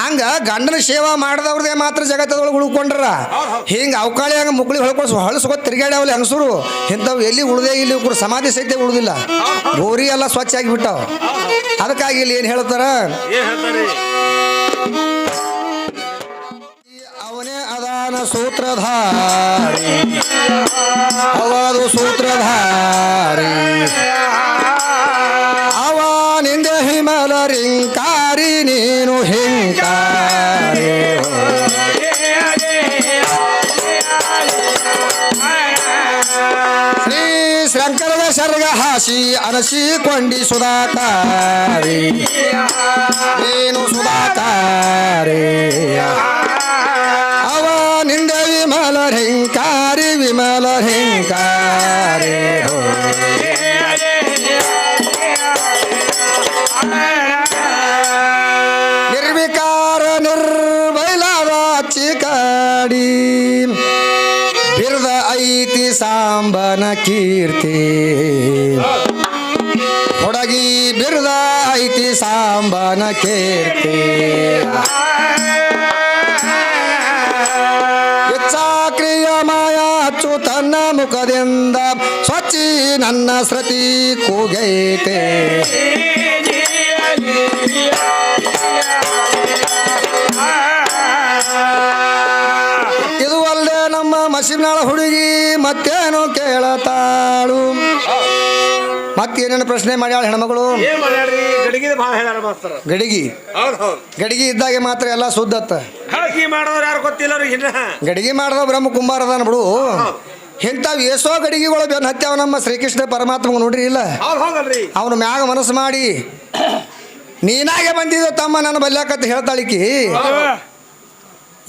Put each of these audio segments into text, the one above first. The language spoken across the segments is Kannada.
ಹಂಗ ಗಂಡನ ಸೇವಾ ಮಾಡದವ್ರದೇ ಮಾತ್ರ ಜಗತ್ತದೊಳಗೆ ಉಳ್ಕೊಂಡ್ರ. ಹಿಂಗ ಹಂಗ ಮುಕ್ಳಿ ಹೊಳ್ಕೊಳ್ಸ ಹೊಳಸ್ಕೊತ್ ತಿರ್ಗಾಡ್ಯಾವಲ್ಲ ಹೆಂಗಸರು? ಇಂಥವು ಎಲ್ಲಿ ಉಳ್ದೇ ಇಲ್ಲಿ ಇವ್ರು ಸಮಾಧಿ ಸಹಿತ ಉಳ್ದಿಲ್ಲ. ಗೋರಿ ಎಲ್ಲ ಸ್ವಚ್ಛ ಆಗಿಬಿಟ್ಟಾವ. ಅದಕ್ಕಾಗಿ ಇಲ್ಲಿ ಏನು ಹೇಳ್ತಾರ? ಅವನೇ ಅದಾನ ಸೂತ್ರಧಾರಿ. ಅವದು ಸೂತ್ರಧಾರಿ. ನಿಂದ ಹಿಮಲ ರಿಂಕಾರಿ ನೀನು ಹಿಂಕಾರಿ. ಶ್ರೀ ಶಂಕರದ ಸರ್ಗ ಹಾಸಿ ಅನಸಿ ಕೊಂಡಿ ಸುಧಾಕಾರಿ. ನೀನು ಸುಧಾಕಾರಿ. ಅವ ನಿಂದ ವಿಮಲ ಹಿಂಕಾರಿ ವಿಮಲ ಹಿಂಕಾರಿ ಮಾಯ ಅಚ್ಚು ತನ್ನ ಮುಖದಿಂದ ಸ್ವಚ್ಛಿ ನನ್ನ ಸೃತಿ ಕೂಗೈತೆ. ಇದು ಅಲ್ಲದೆ ನಮ್ಮ ಮಸಿನಾಳ ಹುಡುಗಿ ಮತ್ತೇನು ಕೇಳತಾಳು? ಮತ್ತೇನೇನು ಪ್ರಶ್ನೆ ಮಾಡ್ಯಾಳ ಹೆಣ್ಮಗಳು? ಗಡಿಗಿ? ಗಡಿಗಿ ಇದ್ದಾಗ ಮಾತ್ರ ಎಲ್ಲ ಸುದ್ದತ್ತ ಗಡಿಗಿ ಮಾಡ್ದ ಬ್ರಹ್ಮ ಕುಂಬಾರ ಅದಾನ ಬಿಡು. ಇಂಥವು ಎಷ್ಟೋ ಗಡಿಗೆಗಳು ಬೆನ್ನ ಹತ್ಯಾವ ನಮ್ಮ ಶ್ರೀಕೃಷ್ಣ ಪರಮಾತ್ಮ ನೋಡ್ರಿ ಇಲ್ಲ? ಅವನ ಮ್ಯಾಗ ಮನಸ್ಸು ಮಾಡಿ ನೀನಾಗೆ ಬಂದಿದ್ದು ತಮ್ಮ ನನ್ನ ಬಲ್ಯಾಕತ್ತ ಹೇಳ್ತಾಳಿಕಿ.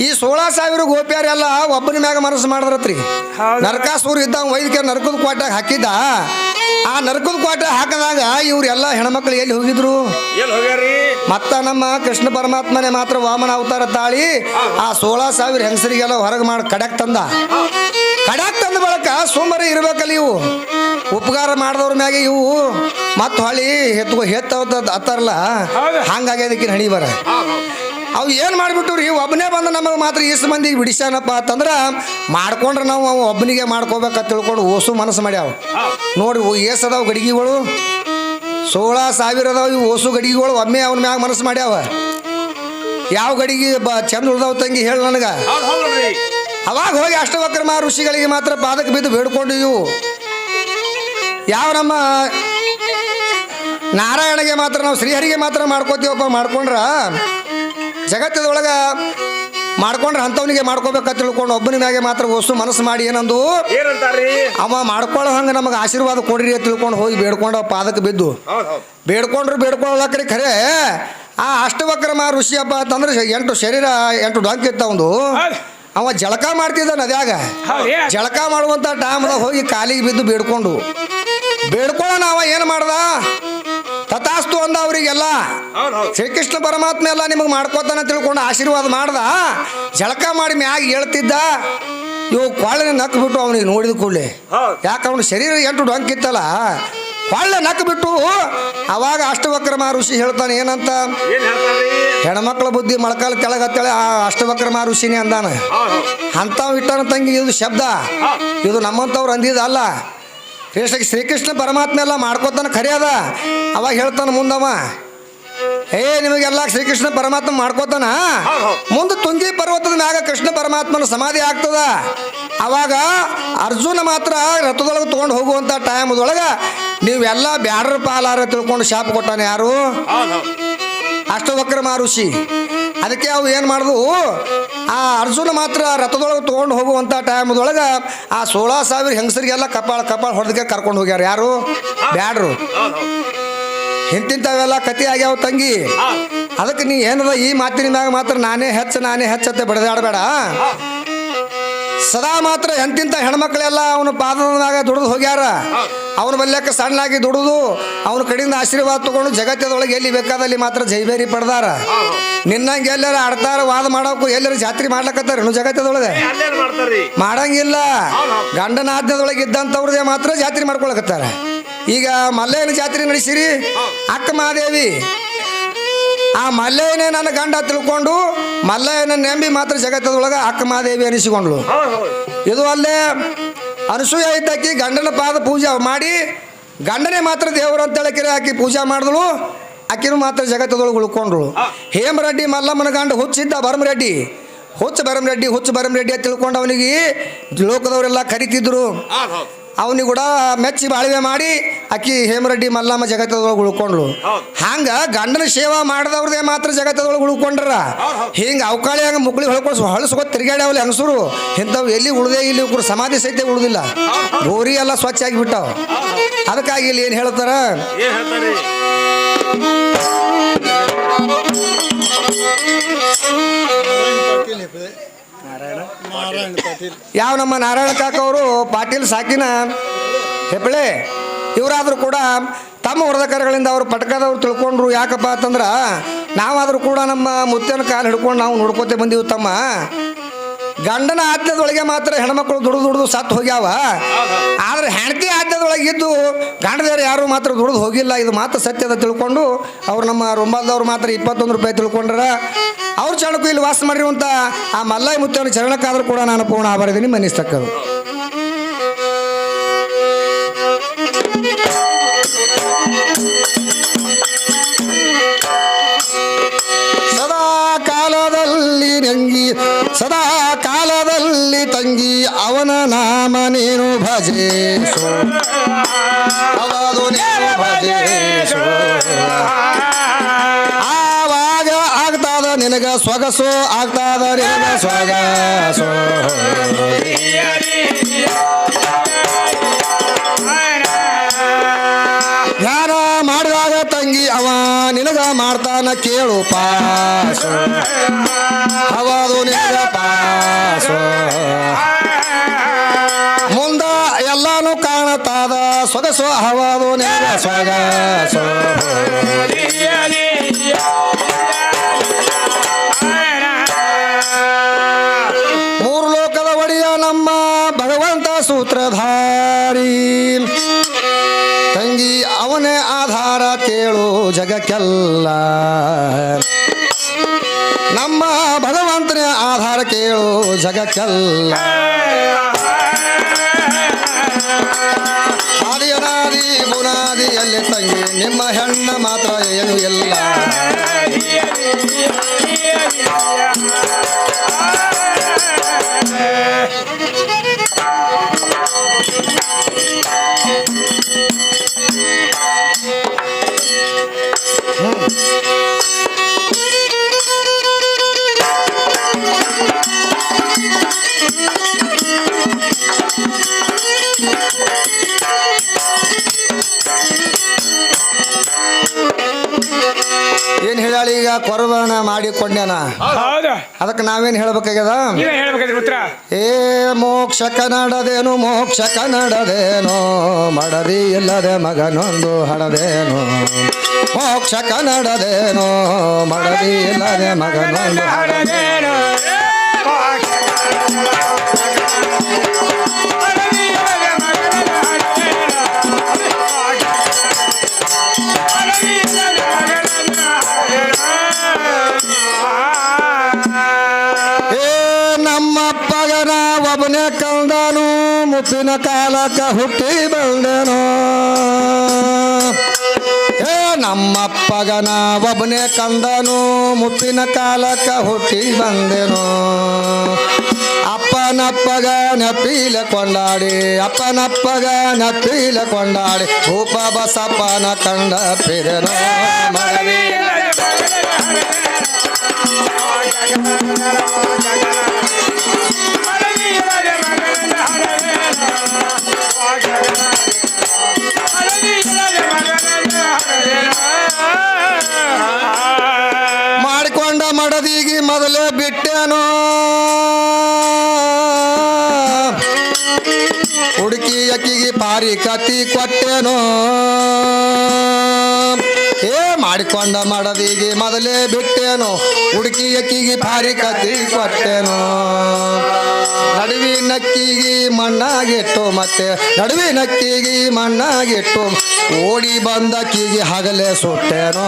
ಈ ಸೋಳ ಸಾವಿರ ಗೋಪ್ಯಾರೆಲ್ಲ ಒಬ್ಬನ ಮ್ಯಾಗ ಮನಸ್ಸು ಮಾಡಿದ್ರತ್ರಿ. ನರಕಾಸೂರ್ ಇದ್ದ ವೈದ್ಯಕೀಯ ನರಕದ ಕ್ವಾಟ್ಯಾಗ ಹಾಕಿದ್ದ. ಆ ನರಕದ ಕ್ವಾಟ ಹಾಕಿದಾಗ ಇವ್ರೆಲ್ಲ ಹೆಣ್ಮಕ್ಳು ಎಲ್ಲಿ ಹೋಗಿದ್ರು? ಮತ್ತ ನಮ್ಮ ಕೃಷ್ಣ ಪರಮಾತ್ಮನೇ ಮಾತ್ರ ವಾಮನ ಅವತಾರ ತಾಳಿ ಆ ಸೋಳ ಸಾವಿರ ಹೆಂಗಸರಿಗೆಲ್ಲ ಹೊರಗೆ ಮಾಡಿ ಕಡಕ್ ತಂದ. ಕಡಕ್ ತಂದ ಬಳಕ ಸೋಮರಿ ಇರ್ಬೇಕಲ್ಲ ಇವು. ಉಪಕಾರ ಮಾಡಿದವ್ರ ಮ್ಯಾಗೆ ಇವು. ಮತ್ತೆ ಹೊಳಿ ಹೆತ್ತ ಅತ್ತಾರಲ್ಲ ಹಂಗಾಗಿ ಹಂಗಾಗ್ಯದಕ್ಕೆ ಹಣಿ ಬರ. ಅವು ಏನು ಮಾಡಿಬಿಟ್ಟು ರೀ ಒಬ್ಬನೇ ಬಂದು ನಮಗೆ ಮಾತ್ರ ಇಷ್ಟು ಮಂದಿ ಬಿಡಿಸ್ಯಾನಪ್ಪ ಅಂತಂದ್ರೆ ಮಾಡ್ಕೊಂಡ್ರೆ ನಾವು ಅವ ಒಬ್ಬನಿಗೆ ಮಾಡ್ಕೋಬೇಕಂತ ತಿಳ್ಕೊಂಡು ಓಸು ಮನಸ್ಸು ಮಾಡ್ಯಾವ. ನೋಡಿ ಏಸ್ ಅದಾವ ಗಡಿಗೆಗಳು. ಸೋಳ ಸಾವಿರ ಅದಾವ ಇವು ಓಸು ಗಡಿಗೆಗಳು ಒಮ್ಮೆ ಅವನ ಮ್ಯಾಗ ಮನಸ್ಸು ಮಾಡ್ಯಾವ. ಯಾವ ಗಡಿಗೆ ಬ ಚಂದ ಉಳ್ದಾವ ತಂಗಿ ಹೇಳಿ ನನಗೆ. ಅವಾಗ ಹೋಗಿ ಅಷ್ಟವಕ್ರಮ ಋಷಿಗಳಿಗೆ ಮಾತ್ರ ಪಾದಕ್ಕೆ ಬಿದ್ದು ಬೇಡ್ಕೊಂಡು ಇವು. ಯಾವ ನಮ್ಮ ನಾರಾಯಣಗೆ ಮಾತ್ರ ನಾವು ಶ್ರೀಹರಿಗೆ ಮಾತ್ರ ಮಾಡ್ಕೋತೀವಪ್ಪ ಮಾಡ್ಕೊಂಡ್ರ. ಜಗತ್ತದೊಳಗೆ ಮಾಡ್ಕೊಂಡ್ರೆ ಅಂತವನಿಗೆ ಮಾಡ್ಕೋಬೇಕಂತ ತಿಳ್ಕೊಂಡು ಒಬ್ಬನ ಮ್ಯಾಗೆ ಮಾತ್ರ ವಸ್ತು ಮನಸ್ಸು ಮಾಡಿ ಏನಂದು? ಅವ ಮಾಡ್ಕೊಳ್ಳೋ ಹಂಗೆ ನಮಗೆ ಆಶೀರ್ವಾದ ಕೊಡ್ರಿ ಅಂತ ತಿಳ್ಕೊಂಡು ಹೋಗಿ ಬೇಡ್ಕೊಂಡು ಪಾದಕ್ಕೆ ಬಿದ್ದು. ಬೇಡ್ಕೊಂಡ್ರು ಬೇಡ್ಕೊಳ್ಳಕ್ರಿ ಖರೆ. ಆ ಅಷ್ಟವಕ್ರಮ ಋಷಿ ಹಬ್ಬ ಅಂತಂದ್ರೆ ಎಂಟು ಶರೀರ ಎಂಟು ಡೊಂಕ್ ಇತ್ತ ಒಂದು. ಅವ ಜಳಕ ಮಾಡ್ತಿದ್ದ ನದ್ಯಾಗ ಜಳಕ ಮಾಡುವಂತ ಟೈಮ್ದಾಗ ಹೋಗಿ ಕಾಲಿಗೆ ಬಿದ್ದು ಬೇಡ್ಕೊಂಡು. ಬೇಡ್ಕೊಳ್ಳೋಣ ಅವ ಏನು ಮಾಡ್ದ? ತಥಾಸ್ತು ಅಂದ ಅವರಿಗೆಲ್ಲ. ಶ್ರೀಕೃಷ್ಣ ಪರಮಾತ್ಮ ಎಲ್ಲ ನಿಮಗೆ ಮಾಡ್ಕೋತಾನ ತಿಳ್ಕೊಂಡು ಆಶೀರ್ವಾದ ಮಾಡ್ದ. ಜಳಕ ಮಾಡಿ ಮ್ಯಾಗ ಹೇಳ್ತಿದ್ದ. ಇವು ಕೊಳ್ಳೆ ನಕ್ ಬಿಟ್ಟು ಅವನಿಗೆ ನೋಡಿದ ಕೂಡಲೇ. ಯಾಕ ಅವನ ಶರೀರ ಎಂಟು ಡೊಂಕಿತ್ತಲ್ಲ? ಕೊಳ್ಳೆ ನಕ್ ಬಿಟ್ಟು ಅವಾಗ ಅಷ್ಟವಕ್ರಮ ಋಷಿ ಹೇಳ್ತಾನೆ ಏನಂತ? ಹೆಣ್ಮಕ್ಳ ಬುದ್ಧಿ ಮೊಳಕಾಲ ಕೆಳಗತ್ತಳೆ ಆ ಅಷ್ಟವಕ್ರಮ ಋಷಿನೇ ಅಂದಾನ. ಹೌದ್ ಇಟ್ಟನ ತಂಗಿ ಇದು ಶಬ್ದ. ಇದು ನಮ್ಮಂಥವ್ರು ಅಂದಿದ ಅಲ್ಲ ಕೃಷ್ಣ ಶ್ರೀಕೃಷ್ಣ ಪರಮಾತ್ಮ ಎಲ್ಲ ಮಾಡ್ಕೋತಾನ ಖರೆ ಅದ? ಅವಾಗ ಹೇಳ್ತಾನ ಮುಂದವ ಏ ನಿಮಗೆಲ್ಲ ಶ್ರೀಕೃಷ್ಣ ಪರಮಾತ್ಮ ಮಾಡ್ಕೋತಾನ. ಮುಂದೆ ತುಂಗಿ ಪರ್ವತದ ಮ್ಯಾಗ ಕೃಷ್ಣ ಪರಮಾತ್ಮನ ಸಮಾಧಿ ಆಗ್ತದ? ಅವಾಗ ಅರ್ಜುನ ಮಾತ್ರ ರಥದೊಳಗೆ ತೊಗೊಂಡು ಹೋಗುವಂಥ ಟೈಮ್ದೊಳಗೆ ನೀವೆಲ್ಲ ಬ್ಯಾಡ್ರ ಪಾಲಾರ ತಿಳ್ಕೊಂಡು ಶಾಪ ಕೊಟ್ಟಾನೆ ಯಾರು? ಅಷ್ಟವಕ್ರ ಋಷಿ. ಅದಕ್ಕೆ ಅವು ಏನು ಮಾಡಿದ್ವು ಆ ಅರ್ಜುನ ಮಾತ್ರ ರಥದೊಳಗೆ ತೊಗೊಂಡು ಹೋಗುವಂಥ ಟೈಮ್ದೊಳಗೆ ಆ ಸೋಳ ಸಾವಿರ ಹೆಂಗಸರಿಗೆಲ್ಲ ಕಪಾಳ ಕಪಾಳ ಹೊಡೆದಕ್ಕೆ ಕರ್ಕೊಂಡು ಹೋಗ್ಯಾರ. ಯಾರು? ಬ್ಯಾಡ್ರು. ಇಂತಿಂಥವೆಲ್ಲ ಕತಿ ಆಗ್ಯಾವ ತಂಗಿ. ಅದಕ್ಕೆ ನೀ ಏನದ ಈ ಮಾತಿನ ಮ್ಯಾಗ ಮಾತ್ರ ನಾನೇ ಹೆಚ್ಚ, ನಾನೇ ಹೆಚ್ಚತ್ತೆ ಬಡದಾಡಬೇಡ. ಸದಾ ಮಾತ್ರ ಎಂತಿಂಥ ಹೆಣ್ಮಕ್ಳೆಲ್ಲ ಅವನ ಪಾದದ ಮ್ಯಾಗ ದುಡಿದು ಹೋಗ್ಯಾರ. ಅವನ ಬಲ್ಯಕ್ಕೆ ಸಣ್ಣಾಗಿ ದುಡಿದು ಅವನ ಕಡೆಯಿಂದ ಆಶೀರ್ವಾದ ತಗೊಂಡು ಜಗತ್ತದೊಳಗೆ ಎಲ್ಲಿ ಬೇಕಾದಲ್ಲಿ ಮಾತ್ರ ಜೈಬೇರಿ ಪಡ್ದಾರ. ನಿನ್ನಂಗೆ ಎಲ್ಲರ ಆಡ್ತಾರ ವಾದ ಮಾಡೋಕು ಎಲ್ಲರ ಜಾತ್ರೆ ಮಾಡ್ಲಕತ್ತಾರ ಇನ್ನು ಜಗತ್ತದೊಳಗೆ? ಮಾಡಂಗಿಲ್ಲ. ಗಂಡನ ಆಜ್ಞದೊಳಗೆ ಇದ್ದಂಥವ್ರದೇ ಮಾತ್ರ ಜಾತ್ರೆ ಮಾಡ್ಕೊಳಕತ್ತಾರ. ಈಗ ಮಲ್ಲೇನ ಜಾತ್ರೆ ನಡೆಸಿರಿ? ಅಕ್ಕ ಮಹಾದೇವಿ. ಆ ಮಲ್ಲಯ್ಯನೇ ನನ್ನ ಗಂಡ ತಿಳ್ಕೊಂಡು ಮಲ್ಲಯ್ಯನ ನೆಂಬಿ ಮಾತ್ರ ಜಗತ್ತದೊಳಗೆ ಅಕ್ಕಮಾದೇವಿ ಅನಿಸಿಕೊಂಡ್ಳು. ಹೌದು ಹೌದು. ಇದು ಅಲ್ಲೇ ಅನಸೂಯ ಇದ್ದಕ್ಕಿ ಗಂಡನ ಪಾದ ಪೂಜೆ ಮಾಡಿ ಗಂಡನೇ ಮಾತ್ರ ದೇವರು ಅಂತೇಳಕಿರಿ ಆಕಿ ಹಾಕಿ ಪೂಜೆ ಮಾಡಿದಳು ಆಕಿನೂ ಮಾತ್ರ ಜಗತ್ತದೊಳಗೆ ಉಳ್ಕೊಂಡ್ರು ಹೇಮರೆಡ್ಡಿ ಮಲ್ಲಮ್ಮನ ಗಂಡ ಹುಚ್ಚಿದ್ದ ಭರಮರೆಡ್ಡಿ ಹುಚ್ಚ ಭರಮರೆಡ್ಡಿ ಹುಚ್ಚ ಭರಮರೆಡ್ಡಿ ಅಂತ ತಿಳ್ಕೊಂಡು ಅವನಿಗೆ ಲೋಕದವರೆಲ್ಲ ಕರಿತಿದ್ರು. ಅವನಿಗೆ ಕೂಡ ಮೆಚ್ಚಿ ಬಾಳ್ವೆ ಮಾಡಿ ಅಕ್ಕಿ ಹೇಮರೆಡ್ಡಿ ಮಲ್ಲಮ್ಮ ಜಗತ್ತದೊಳಗೆ ಉಳ್ಕೊಂಡ್ಳು. ಹಂಗ ಗಂಡನ ಸೇವಾ ಮಾಡಿದವ್ರದೇ ಮಾತ್ರ ಜಗತ್ತದೊಳಗೆ ಉಳ್ಕೊಂಡ್ರ. ಹಿಂಗೆ ಅವಕಾಳಿ ಹಂಗೆ ಮುಕ್ಳಿ ಹೊಳ್ಕೊಳ್ಸ್ ಹೊಳಸ್ಕೊ ತಿರುಗಾಡ್ಯಾವಲ್ಲಿ ಹೆಂಗಸರು. ಇಂಥವು ಎಲ್ಲಿ ಉಳ್ದೇ ಇಲ್ಲಿ ಒಬ್ರು ಸಮಾಧಿ ಸಹಿತ ಉಳ್ದಿಲ್ಲ. ಗೋರಿ ಎಲ್ಲ ಸ್ವಚ್ಛ ಆಗಿಬಿಟ್ಟಾವ. ಅದಕ್ಕಾಗಿ ಇಲ್ಲಿ ಏನು ಹೇಳ್ತಾರ? ಏನ್ ಹೇಳ್ತಾರಿ? ಯಾವ ನಮ್ಮ ನಾರಾಯಣ ಕಾಕ ಅವರು ಪಾಟೀಲ್ ಸಾಕಿನ ಹೆಬ್ಬಳೆ ಇವರಾದರೂ ಕೂಡ ತಮ್ಮ ವರದಕರಗಳಿಂದ ಅವರು ಪಟಕದವ್ರು ತಿಳ್ಕೊಂಡ್ರು ಯಾಕಪ್ಪ ಅಂತಂದ್ರೆ ನಾವಾದರೂ ಕೂಡ ನಮ್ಮ ಮುತ್ತಿನ ಕಾಲು ಹಿಡ್ಕೊಂಡು ನಾವು ನೋಡ್ಕೋತೆ ಬಂದೀವಿ ತಮ್ಮ. ಗಂಡನ ಆದ್ಯದೊಳಗೆ ಮಾತ್ರ ಹೆಣ್ಮಕ್ಳು ದುಡಿದು ದುಡಿದು ಸತ್ತು ಹೋಗ್ಯಾವ. ಆದ್ರೆ ಹೆಂಡತಿ ಆದ್ಯದೊಳಗೆ ಇದ್ದು ಗಂಡದವ್ರು ಯಾರು ಮಾತ್ರ ದುಡಿದು ಹೋಗಿಲ್ಲ. ಇದು ಮಾತ್ರ ಸತ್ಯದ ತಿಳ್ಕೊಂಡು ಅವ್ರು ನಮ್ಮ ರೊಂಬಾಲ್ದವ್ರು ಮಾತ್ರ ಇಪ್ಪತ್ತೊಂದು ರೂಪಾಯಿ ತಿಳ್ಕೊಂಡ್ರ. ಅವ್ರ ಚಣಕು ಇಲ್ಲಿ ವಾಸ ಮಾಡಿರುವಂಥ ಆ ಮಲ್ಲಾಯಿ ಮುತ್ತವನ ಚರಣಕ್ಕಾದ್ರೂ ಕೂಡ ನಾನು ಪೂರ್ಣ ಆಭಾರದಲ್ಲಿ ಮನಿಸ್ತಕ್ಕದು ಅವನ ನಾಮ ನೀನು ಭಜೇಶು. ಅವನು ನೀನು ಭಜೇಶು. ಆವಾಗ ಆಗ್ತಾದ ನಿನಗ ಸೊಗಸು ಆಗ್ತಾದ ನಿನಗ ಸೊಗಸು ಧ್ಯಾನ ಮಾಡಿದಾಗ ತಂಗಿ ಅವ, ನಿನಗ ಮಾಡ್ತಾನ ಕೇಳು ಪಾಸು. ಅವದು ನಿನಗ ಪಾಸು. ಮೂರು ಲೋಕದ ಒಡೆಯ ನಮ್ಮ ಭಗವಂತ ಸೂತ್ರಧಾರಿ. ತಂಗಿ, ಅವನೇ ಆಧಾರ ಕೇಳು ಜಗಕ್ಕೆಲ್ಲ. ನಮ್ಮ ಭಗವಂತನೇ ಆಧಾರ ಕೇಳು ಜಗಕ್ಕೆಲ್ಲ. ತಂಗಿ ನಿಮ್ಮ ಹೆಣ್ಣ ಮಾತ್ರ ಏನು ಇಲ್ಲ. ಅದಕ್ಕೆ ನಾವೇನು ಹೇಳ್ಬೇಕಾಗ್ಯದ? ನೀವೇ ಹೇಳ್ಬೇಕಾದ್ರೆ ಉತ್ತರ? ಏ ಮೋಕ್ಷ ಕನ್ನಡದೇನು ಮೋಕ್ಷ ಕನ್ನಡದೇನು ಮಡದಿ ಇಲ್ಲದೆ ಮಗನೊಂದು ಹಣದೇನು. ಮೋಕ್ಷ ಕನ್ನಡದೇನು ಮಡದಿ ಇಲ್ಲದೆ ಮಗನೊಂದು ಹಡದೇನು ಮುಪ್ಪಿನ ಕಾಲಕ ಹುಟ್ಟಿ ಬಂದೆನು ಏ ನಮ್ಮಪ್ಪಗನ ಒಬ್ಬನೇ ಕಂದನು ಮುಪ್ಪಿನ ಕಾಲಕ ಹುಟ್ಟಿ ಬಂದೆನು ಅಪ್ಪನಪ್ಪಗ ನಪೀಲ ಕೊಂಡಾಡಿ ಅಪ್ಪನಪ್ಪಗ ನಪೀಲ ಕೊಂಡಾಡಿ ಭೂಪ ಬಸಪ್ಪನ ಕಂಡ ಪಿದೆನು ಮರವಿ ಅಕ್ಕಿಗೆ ಕತಿ ಏ ಮಾಡಿಕೊಂಡ ಮಡದಿಗೆ ಮೊದಲೇ ಬಿಟ್ಟೆನೋ ಹುಡುಕಿ ಅಕ್ಕಿಗೆ ಭಾರಿ ಕತಿ ಕೊಟ್ಟೆನೋ ನಡುವಿ ನಕ್ಕಿಗೆ ಮಣ್ಣಾಗಿಟ್ಟು ಮತ್ತೆ ನಡುವಿ ನಕ್ಕಿಗೆ ಮಣ್ಣಾಗಿಟ್ಟು ಓಡಿ ಬಂದ ಅಕ್ಕಿಗೆ ಹಗಲೇ ಸುಟ್ಟೆನೋ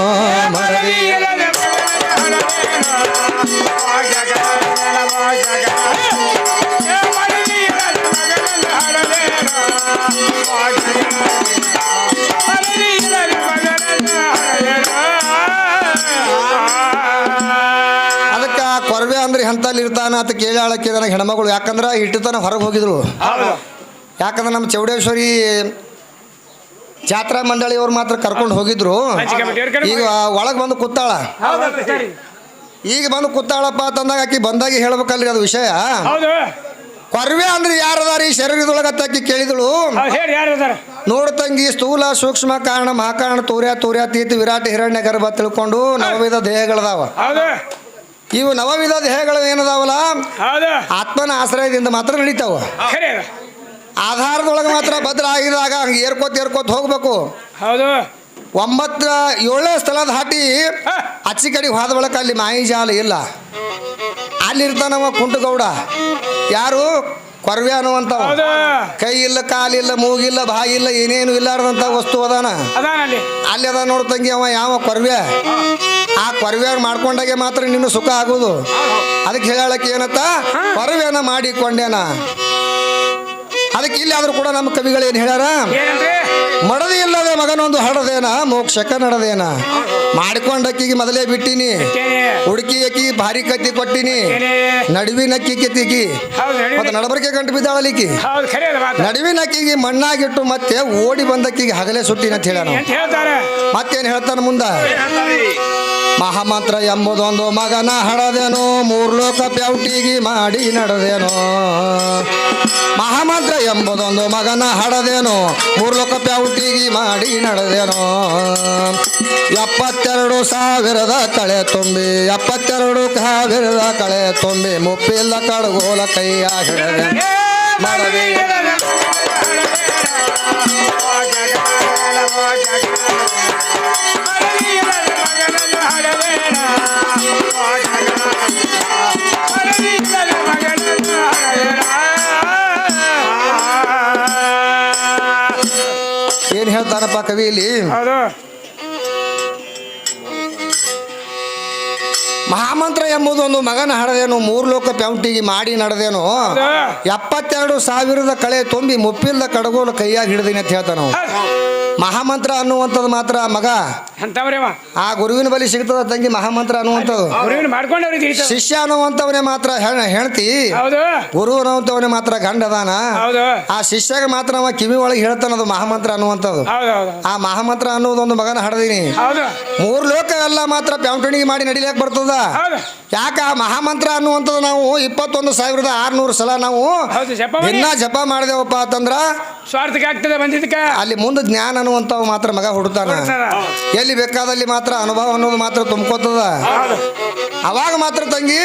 ಅದಕ್ಕೆ ಕೊರವೆ ಅಂದ್ರೆ ಎಂತಲ್ಲಿ ಇರ್ತಾನ ಅಂತ ಕೇಳಾಳಕ್ಕೆ ನನಗೆ ಹೆಣ್ಮಗಳು. ಯಾಕಂದ್ರೆ ಇಟ್ಟತನ ಹೊರಗೆ ಹೋಗಿದ್ರು. ಹೌದು. ಯಾಕಂದ್ರೆ ನಮ್ಮ ಚೌಡೇಶ್ವರಿ ಜಾತ್ರಾ ಮಂಡಳಿಯವ್ರು ಮಾತ್ರ ಕರ್ಕೊಂಡು ಹೋಗಿದ್ರು. ಈಗ ಒಳಗೆ ಬಂದು ಕೂತಾಳ. ಹೌದು. ಈಗ ಬಂದು ಕೂತಾಳಪ್ಪ ಅಂತಂದಾಗ ಆಕಿ ಬಂದಾಗಿ ಹೇಳ್ಬೇಕಲ್ರಿ ಅದು ವಿಷಯ. ಹೌದು. ಕೊರವೆ ಅಂದ್ರೆ ಯಾರದಾರ? ಈ ಶರೀರದೊಳಗ ತಕ್ಕಿ ಕೇಳಿದಳು. ಹೇಳಿ ಯಾರು ಅದಾರ ನೋಡು ತಂಗಿ ಸ್ಥೂಲ ಸೂಕ್ಷ್ಮ ಕಾರಣ ಮಹಾಕಾರಣ ತೂರ್ಯ ತೂರ್ಯ ತೀರ್ಥ ವಿರಾಟ ಹಿರಣ್ಯ ಗರ್ಭ ತಿಳ್ಕೊಂಡು ನವವಿಧ ದೇಹಗಳದಾವ. ಇವು ನವವಿಧ ದೇಹಗಳು ಏನದಾವಲ್ಲ? ಆತ್ಮನ ಆಶ್ರಯದಿಂದ ಮಾತ್ರ ನಡೀತಾವ. ಆಧಾರದೊಳಗ ಮಾತ್ರ ಭದ್ರ ಆಗಿದಾಗ ಹಂಗೆ ಏರ್ಕೋತ್ ಏರ್ಕೋತ್ ಹೋಗ್ಬೇಕು. ಹೌದು. ಒಂಬತ್ತ ಏಳನೇ ಸ್ಥಳ ದಾಟಿ ಹಾ. ಅಚ್ಚಿ ಕಡೆ ಹೋದ ಬಳಕ ಅಲ್ಲಿ ಮಾಯಿ ಜಾಲ ಇಲ್ಲ. ಅಲ್ಲಿರ್ತಾನವ ಕುಂಟಗೌಡ. ಯಾರು? ಕೊರವೆ ಅನ್ನುವಂತ ಕೈ ಇಲ್ಲ ಕಾಲಿಲ್ಲ ಮೂಗಿಲ್ಲ ಬಾಯಿಲ್ಲ ಏನೇನು ಇಲ್ಲಾರ್ದಂಥ ವಸ್ತು ಅದಾನ. ಅಲ್ಲಿ ಅದ ನೋಡು ತಂಗಿ ಅವ ಯಾವ ಕೊರವೆ? ಆ ಕೊರವೆ ಮಾಡ್ಕೊಂಡಾಗೆ ಮಾತ್ರ ನಿನ್ನ ಸುಖ ಆಗುದು. ಅದಕ್ಕೆ ಹೇಳಕ್ಕೆ ಏನತ್ತ? ಕೊರವೆನ ಮಾಡಿಕೊಂಡೇನ. ಅದಕ್ಕೆ ಇಲ್ಲಿ ಆದ್ರೂ ಕೂಡ ನಮ್ಮ ಕವಿಗಳು ಏನು ಹೇಳ್ಯಾರ ಮಡದಿ ಇಲ್ಲದೆ ಮಗನೊಂದು ಹಡದೇನ ಮೋಕ್ಷಕ ನಡದೇನ? ಮಾಡಿಕೊಂಡಕ್ಕಿಗೆ ಮೊದಲೇ ಬಿಟ್ಟಿನಿ. ಹುಡುಕಿ ಅಕ್ಕಿ ಭಾರಿ ಕತ್ತಿ ಕೊಟ್ಟಿನಿ. ನಡುವಿನ ಅಕ್ಕಿ ಕೆತ್ತಿಗಿ ಮತ್ತೆ ನಡಬರ್ಕೆ ಗಂಟು ಬಿದ್ದಾಳಲಿಕ್ಕಿ. ನಡುವಿನ ಅಕ್ಕಿಗೆ ಮಣ್ಣಾಗಿಟ್ಟು ಮತ್ತೆ ಓಡಿ ಬಂದಕ್ಕಿಗೆ ಹಗಲೇ ಸುಟ್ಟಿನ ಅಂತ ಹೇಳ ಮತ್ತೇನು ಹೇಳ್ತಾನ ಮುಂದ? ಮಹಾಮಂತ್ರ ಎಂಬುದೊಂದು ಮಗನ ಹಡದೇನೋ ಮೂರ್ಲೋಕ ಪ್ಯೌಟಿಗೆ ಮಾಡಿ ನಡೆದೇನೋ ಮಹಾಮಂತ್ರ ಎಂಬುದೊಂದು ಮಗನ ಹಡದೇನೋ ಮೂರ್ಲೋಕ ಪ್ಯೌಟಿಗೆ ಮಾಡಿ ನಡೆದೇನೋ ಎಪ್ಪತ್ತೆರಡು ಸಾವಿರದ ಕಳೆ ತುಂಬಿ ಎಪ್ಪತ್ತೆರಡು ಸಾವಿರದ ಕಳೆ ತುಂಬಿ ಮುಪ್ಪಿಲ್ಲ ಕಡಗೋಲ ಕೈಯ ಹಿಡದೆ ಹೇಳ್ತಾನಪ್ಪ ಕವಿ ಇಲ್ಲಿ ಹೌದು ಮಹಾಮಂತ್ರ ಎಂಬುದೊಂದು ಮಗನ ಹಡದೇನು ಮೂರು ಲೋಕ ಪ್ಯಾಂಟಿಗೆ ಮಾಡಿ ನಡೆದೇನು. ಎಪ್ಪತ್ತೆರಡು ಸಾವಿರದ ಕಳೆ ತುಂಬಿ ಮುಪ್ಪಿಲ್ದ ಕಡಗೋಲು ಕೈಯಾಗಿ ಹಿಡಿದೀನಿ ಅಂತ ಹೇಳ್ತಾನ. ಮಹಾಮಂತ್ರ ಅನ್ನುವಂಥದ್ದು ಮಾತ್ರ ಮಗ. ಅಂತವ್ರೇವ ಆ ಗುರುವಿನ ಬಳಿ ಸಿಗ್ತದ ತಂಗಿ ಮಹಾಮಂತ್ರ ಅನ್ನುವಂಥದ್ದು. ಗುರುವಿನ ಮಾಡ್ಕೊಂಡವ್ರಿಗೆ ಶಿಷ್ಯ ಅನ್ನುವಂಥವನೇ ಮಾತ್ರ ಹೇಳ್ತಿ ಹೆಣ್ತಿ ಗುರು ಅನ್ನುವಂಥವನೇ ಮಾತ್ರ ಗಂಡ ಅದಾನ ಆ ಶಿಷ್ಯಾಗ ಮಾತ್ರ ಅವ ಕಿವಿ ಒಳಗೆ ಹೇಳ್ತಾನದು ಮಹಾಮಂತ್ರ ಅನ್ನುವಂಥದ್ದು. ಆ ಮಹಾಮಂತ್ರ ಅನ್ನೋದೊಂದು ಮಗನ ಹಡದೀನಿ. ಮೂರು ಲೋಕ ಎಲ್ಲ ಮಾತ್ರ ಪ್ಯಾಂಟಣಿಗೆ ಮಾಡಿ ನಡಿಲಿಕ್ಕೆ ಬರ್ತದ. ಯಾಕ ಆ ಮಹಾಮಂತ್ರ ಅನ್ನುವಂಥದ್ದು ನಾವು ಇಪ್ಪತ್ತೊಂದು ಸಾವಿರದ ಆರ್ನೂರು ಸಲ ನಾವು ಹೌದು ಜಪ ಮಾಡಿ. ದಿನ ಜಪ ಮಾಡಿದೆವಪ್ಪ ಅಂತಂದ್ರ ಸ್ವಾರ್ಥಕ್ಕೆ ಆಗ್ತದೆ ಬಂದಿದ್ದಕ್ಕೆ. ಅಲ್ಲಿ ಮುಂದೆ ಜ್ಞಾನ ಅನ್ನುವಂಥವು ಮಾತ್ರ ಮಗ ಹುಡುತಾನ. ಎಲ್ಲಿ ಬೇಕಾದಲ್ಲಿ ಮಾತ್ರ ಅನುಭವ ಅನ್ನೋದು ಮಾತ್ರ ತುಂಬ್ಕೋತದ. ಅವಾಗ ಮಾತ್ರ ತಂಗಿ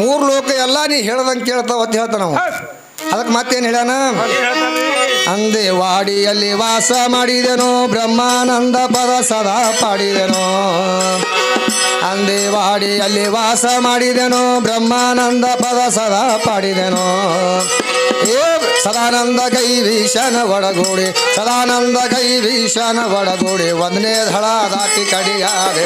ಮೂರು ಲೋಕ ಎಲ್ಲ ನೀ ಹೇಳ್ದಂಗೆ ಕೇಳ್ತಾವ ಅಂತ ಹೇಳ್ತಾನ ನಾವು ಅದಕ್ಕೆ ಮತ್ತೇನು ಹೇಳ್ಯಾನ? ಅಂದೆ ವಾಡಿಯಲ್ಲಿ ವಾಸ ಮಾಡಿದೆನೋ, ಬ್ರಹ್ಮಾನಂದ ಪದ ಸದಾ ಪಾಡಿದೆನೋ. ಅಂದೆ ವಾಡಿಯಲ್ಲಿ ವಾಸ ಮಾಡಿದೆನೋ, ಬ್ರಹ್ಮಾನಂದ ಪದ ಸದಾ ಪಾಡಿದೆನೋ. ಏ ಸದಾನಂದ ಕೈ ಭೀಷಣ ಒಡಗೂಡಿ, ಸದಾನಂದ ಕೈ ಭೀಷಣ ಒಡಗೂಡಿ, ಒಂದನೇ ಧಳ ದಾಟಿ ಕಡಿಯಾದೆ.